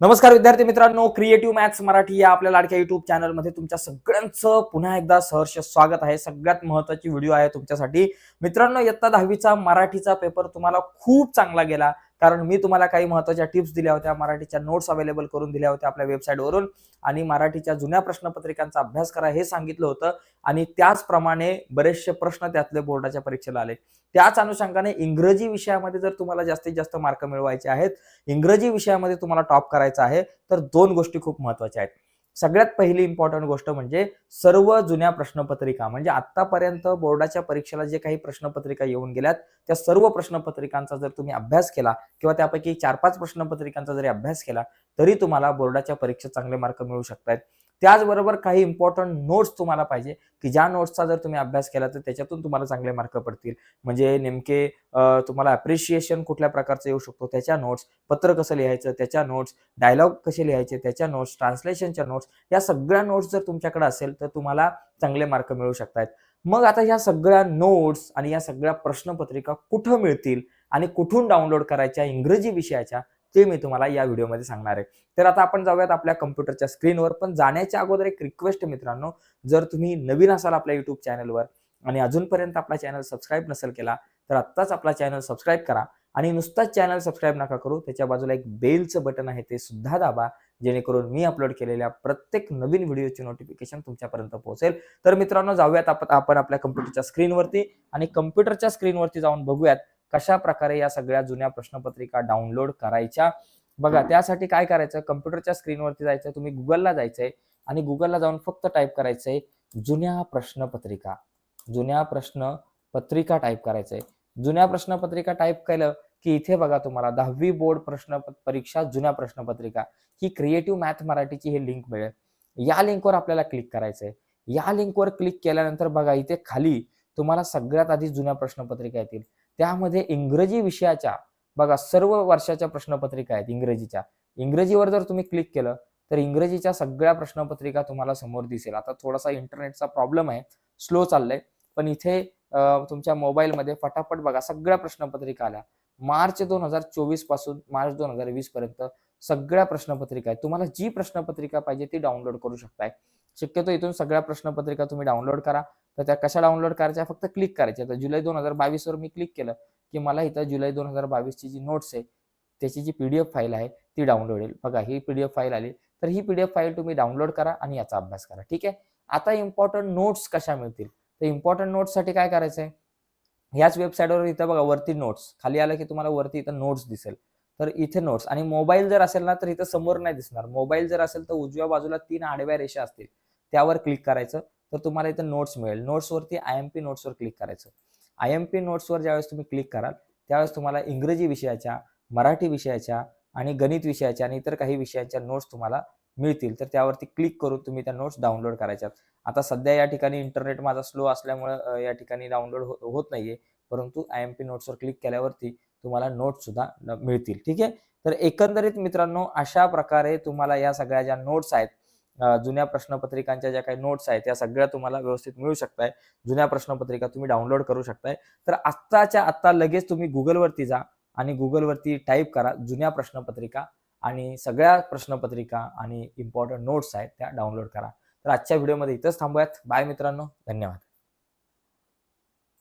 नमस्कार विद्यार्थी मित्रांनो क्रिएटिव्ह मॅथ्स मराठी या आपल्या लाडक्या युट्यूब चॅनलमध्ये तुमच्या सगळ्यांचं पुन्हा एकदा सहर्ष स्वागत आहे. सगळ्यात महत्वाची व्हिडिओ आहे तुमच्यासाठी. मित्रांनो इयत्ता दहावीचा मराठीचा पेपर तुम्हाला खूप चांगला गेला. कारण मी तुम्हाला काही महत्त्वाच्या टिप्स दिल्या होत्या मराठीच्या नोट्स अवेलेबल करून दिल्या होत्या आपल्या वेबसाईटवरून आणि मराठीच्या जुन्या प्रश्नपत्रिकांचा अभ्यास करा हे सांगितलं होतं आणि त्याचप्रमाणे बरेचसे प्रश्न त्यातले बोर्डाच्या परीक्षेला आले. त्याच अनुषंगाने इंग्रजी विषयामध्ये जर तुम्हाला जास्तीत जास्त मार्क मिळवायचे आहेत इंग्रजी विषयामध्ये तुम्हाला टॉप करायचं आहे तर दोन गोष्टी खूप महत्त्वाच्या आहेत. सगळ्यात पहिली इम्पॉर्टंट गोष्ट म्हणजे सर्व जुन्या प्रश्नपत्रिका म्हणजे आतापर्यंत बोर्डाच्या परीक्षेला जे काही प्रश्नपत्रिका येऊन गेल्यात त्या सर्व प्रश्नपत्रिकांचा जर तुम्ही अभ्यास केला किंवा त्यापैकी चार पाच प्रश्नपत्रिकांचा जरी अभ्यास केला तरी तुम्हाला बोर्डाच्या परीक्षेत चांगले मार्क मिळू शकतात त्याचबरोबर काही इम्पॉर्टंट नोट्स तुम्हाला पाहिजे की ज्या नोट्सचा जर तुम्ही अभ्यास केला तर त्याच्यातून तुम्हाला चांगले मार्क पडतील. म्हणजे नेमके तुम्हाला अप्रिशिएशन कुठल्या प्रकारचं येऊ शकतो त्याच्या नोट्स पत्र कसं लिहायचं त्याच्या नोट्स डायलॉग कसे लिहायचे त्याच्या नोट्स ट्रान्सलेशनच्या नोट्स या सगळ्या नोट्स जर तुमच्याकडे असेल तर तुम्हाला चांगले मार्क मिळू शकतात मग आता ह्या सगळ्या नोट्स आणि या सगळ्या प्रश्नपत्रिका कुठं मिळतील आणि कुठून डाउनलोड करायच्या इंग्रजी विषयाच्या ते मी तुम्हाला या व्हिडिओमध्ये सांगणार आहे. तर आता आपण जाऊयात आपल्या कम्प्युटरच्या स्क्रीनवर. पण जाण्याच्या अगोदर एक रिक्वेस्ट मित्रांनो. जर तुम्ही नवीन असाल आपल्या युट्यूब चॅनलवर आणि अजूनपर्यंत आपला चॅनल सबस्क्राईब नसेल केला तर आत्ताच आपला चॅनल सबस्क्राईब करा आणि नुसताच चॅनल सबस्क्राईब नका करू. त्याच्या बाजूला एक बेलचं बटन आहे ते सुद्धा दाबा जेणेकरून मी अपलोड केलेल्या प्रत्येक नवीन व्हिडिओची नोटिफिकेशन तुमच्यापर्यंत पोहोचेल. तर मित्रांनो जाऊयात आपण आपल्या कम्प्युटरच्या स्क्रीनवरती आणि कम्प्युटरच्या स्क्रीनवरती जाऊन बघूयात कशा प्रकारे या सगळ्या जुन्या प्रश्नपत्रिका डाउनलोड करायच्या? बघा त्यासाठी काय करायचं? कम्प्युटरच्या स्क्रीनवरती जायचं तुम्ही गुगलला जायचंय आणि गुगलला जाऊन फक्त टाईप करायचंय जुन्या प्रश्नपत्रिका. जुन्या प्रश्न पत्रिका टाईप करायचंय. जुन्या प्रश्नपत्रिका टाईप केलं की इथे बघा तुम्हाला दहावी बोर्ड प्रश्न परीक्षा जुन्या प्रश्नपत्रिका. ही क्रिएटिव्ह मॅथ मराठीची ही लिंक मिळेल. या लिंकवर आपल्याला क्लिक करायचंय. या लिंकवर क्लिक केल्यानंतर बघा इथे खाली तुम्हाला सगळ्यात आधी जुन्या प्रश्नपत्रिका येतील. त्यामध्ये इंग्रजी विषयाच्या बघा सर्व वर्षाच्या प्रश्नपत्रिका आहेत इंग्रजीच्या. इंग्रजीवर जर तुम्ही क्लिक केलं तर इंग्रजीच्या सगळ्या प्रश्नपत्रिका तुम्हाला समोर दिसेल. आता थोडासा इंटरनेटचा प्रॉब्लेम आहे स्लो चाललंय. पण इथे तुमच्या मोबाईलमध्ये फटाफट बघा सगळ्या प्रश्नपत्रिका आल्या. मार्च दोन हजार चोवीसपासून मार्च दोन हजार वीस पर्यंत सगळ्या प्रश्नपत्रिका आहेत. तुम्हाला जी प्रश्नपत्रिका पाहिजे ती डाउनलोड करू शकताय. शक्यतो इथून सगळ्या प्रश्नपत्रिका तुम्ही डाउनलोड करा. तर त्या कशा डाउनलोड करायच्या फक्त क्लिक करायच्या तर जुलै दोन हजार बावीस वर मी क्लिक केलं की मला इथं जुलै दोन हजार बावीसची जी नोट्स आहे त्याची जी पीडीएफ फाईल आहे ती डाउनलोड होईल बघा ही पीडीएफ फाईल आली तर ही पीडीएफ फाईल तुम्ही डाउनलोड करा आणि याचा अभ्यास करा. ठीक आहे? आता इम्पॉर्टंट नोट्स कशा मिळतील? तर इम्पॉर्टंट नोट्ससाठी काय करायचं आहे ह्याच वेबसाईटवर इथं बघा वरती नोट्स खाली आलं की तुम्हाला वरती इथं नोट्स दिसेल. तर इथे नोट्स आणि मोबाईल जर असेल ना तर इथं समोर नाही दिसणार. मोबाईल जर असेल तर उजव्या बाजूला तीन आडव्या रेषा असतील. त्यावर क्लिक करायचं. तर तुम्हाला इथं नोट्स मिळेल. नोट्सवरती आय एम पी नोट्सवर क्लिक करायचं. आय एम पी नोट्सवर ज्यावेळेस तुम्ही क्लिक कराल त्यावेळेस तुम्हाला इंग्रजी विषयाच्या मराठी विषयाच्या आणि गणित विषयाच्या आणि इतर काही विषयांच्या नोट्स तुम्हाला मिळतील. तर त्यावरती क्लिक करून तुम्ही त्या नोट्स डाउनलोड करायच्यात. आता सध्या या ठिकाणी इंटरनेट माझा स्लो असल्यामुळे या ठिकाणी डाउनलोड हो-, होत नाहीये. परंतु आय एम पी नोट्सवर क्लिक केल्यावरती तुम्हाला नोट्स सुद्धा मिळतील. ठीक आहे? तर एकंदरीत मित्रांनो अशा प्रकारे तुम्हाला या सगळ्या ज्या नोट्स आहेत जुन्या प्रश्नपत्रिकांच्या ज्या काही नोट्स आहेत त्या सगळ्या तुम्हाला व्यवस्थित मिळू शकताय. जुन्या प्रश्नपत्रिका तुम्ही डाउनलोड करू शकताय. तर आत्ताच्या आत्ता लगेच तुम्ही गुगलवरती जा आणि गुगलवरती टाईप करा जुन्या प्रश्नपत्रिका आणि सगळ्या प्रश्नपत्रिका आणि इम्पॉर्टंट नोट्स आहेत त्या डाउनलोड करा. तर आजच्या व्हिडिओमध्ये इथंच थांबूयात. बाय मित्रांनो. धन्यवाद.